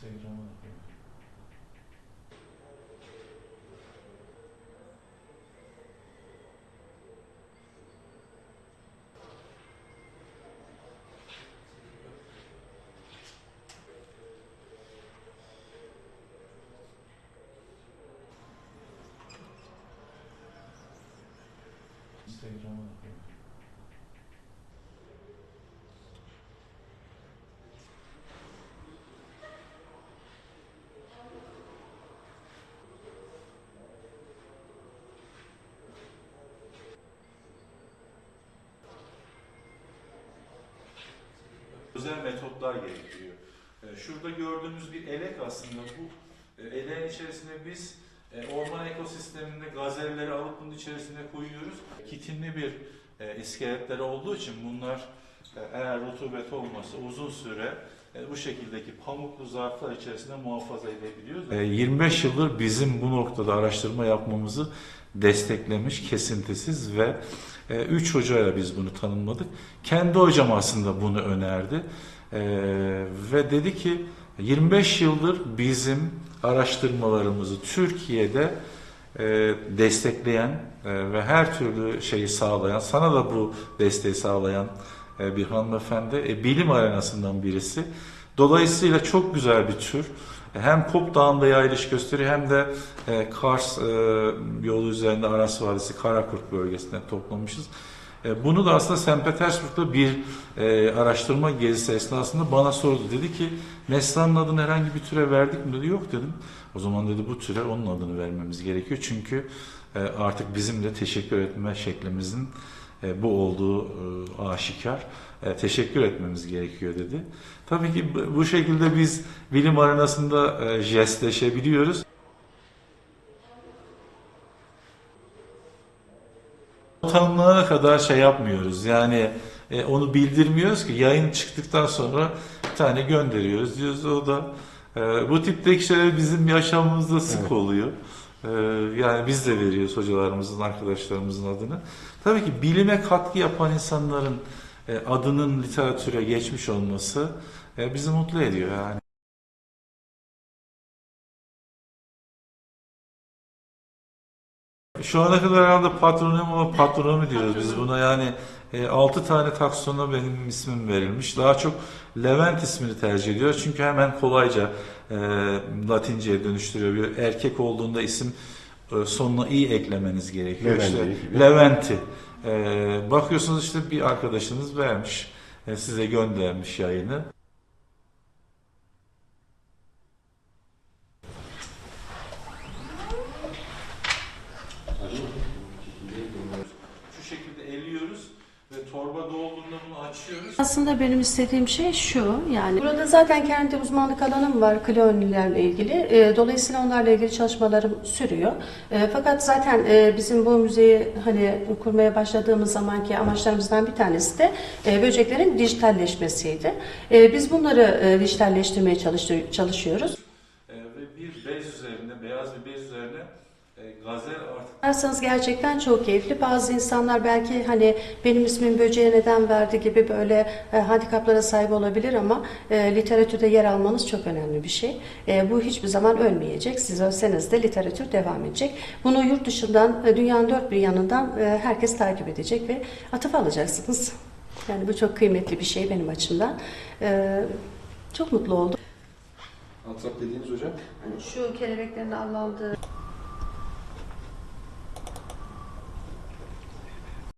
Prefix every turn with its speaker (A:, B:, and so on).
A: 있어 이 정도는. 있어 이 정도는.
B: Özel metotlar gerekiyor. E, Şurada gördüğümüz bir elek aslında bu e, eleğin içerisine biz e, orman ekosisteminde gazelleri alıp bunun içerisine koyuyoruz. Kitinli bir e, iskeletleri olduğu için bunlar eğer rutubet olmasa uzun süre e, bu şekildeki pamuklu zarflar içerisinde muhafaza edebiliyoruz. 25 yıldır bizim bu noktada araştırma yapmamızı desteklemiş kesintisiz ve e, üç hocayla biz bunu tanımladık. Kendi hocam aslında bunu önerdi E, ve dedi ki 25 yıldır bizim araştırmalarımızı Türkiye'de e, destekleyen e, ve her türlü şeyi sağlayan, sana da bu desteği sağlayan e, bir hanımefendi, e, bilim arenasından birisi. Dolayısıyla çok güzel bir tür. Hem Kop Dağı'nda yayılış gösteriyor hem de e, Kars e, yolu üzerinde Aras Vadisi Karakurt bölgesinden toplamışız. E, bunu da aslında St. Petersburg'da bir e, araştırma gezisi esnasında bana sordu. Dedi ki Neslihan'ın adını herhangi bir türe verdik mi dedi. Yok dedim. O zaman dedi bu türe onun adını vermemiz gerekiyor. Çünkü e, artık bizim de teşekkür etme şeklimizin e, bu olduğu e, aşikar. E, teşekkür etmemiz gerekiyor dedi. Tabii ki bu- şekilde biz bilim arenasında e, jestleşebiliyoruz. tanımlanana kadar şey yapmıyoruz. Yani e, onu bildirmiyoruz ki yayın çıktıktan sonra bir tane gönderiyoruz. Diyoruz o da e, bu tipteki şeyler bizim yaşamımızda sık
C: Evet.
B: oluyor. E, yani biz de veriyoruz hocalarımızın, arkadaşlarımızın adını. Tabii ki bilime katkı yapan insanların e, adının literatüre geçmiş olması e, bizi mutlu ediyor yani. Şu ana kadar herhalde patronim ama patronomi diyoruz biz buna yani 6 tane taksona benim ismim verilmiş. Daha çok Levent ismini tercih ediyor çünkü hemen kolayca e, Latinceye dönüştürüyor. Bir erkek olduğunda isim e, sonuna i eklemeniz gerekiyor.
C: Levent
B: işte
C: gibi.
B: Levent'i. E, bakıyorsunuz işte bir arkadaşınız vermiş. e, size göndermiş yayını. Şu şekilde eliyoruz ve torba açıyoruz.
D: Aslında benim istediğim şey şu yani burada zaten kendi uzmanlık alanım var klonlerle ilgili. E, Dolayısıyla onlarla ilgili çalışmalarım sürüyor. E, Fakat zaten e, bizim bu müzeyi hani kurmaya başladığımız zamanki amaçlarımızdan bir tanesi de e, böceklerin dijitalleşmesiydi. E, Biz bunları e, dijitalleştirmeye çalışıyoruz.
B: Ee, ve bir bez üzerine, beyaz bir bez üzerine e, gazel artık
D: Ararsanız gerçekten çok keyifli. Bazı insanlar belki hani benim ismim böceğe neden verdi gibi böyle e, handikaplara sahip olabilir ama e, literatürde yer almanız çok önemli bir şey. E, bu hiçbir zaman ölmeyecek. Siz ölseniz de literatür devam edecek. Bunu yurt dışından, e, dünyanın dört bir yanından e, herkes takip edecek ve atıf alacaksınız. Yani bu çok kıymetli bir şey benim açımdan. E, çok mutlu oldum.
C: Antrap dediğiniz hocam?
D: Şu kelebeklerin avlandığı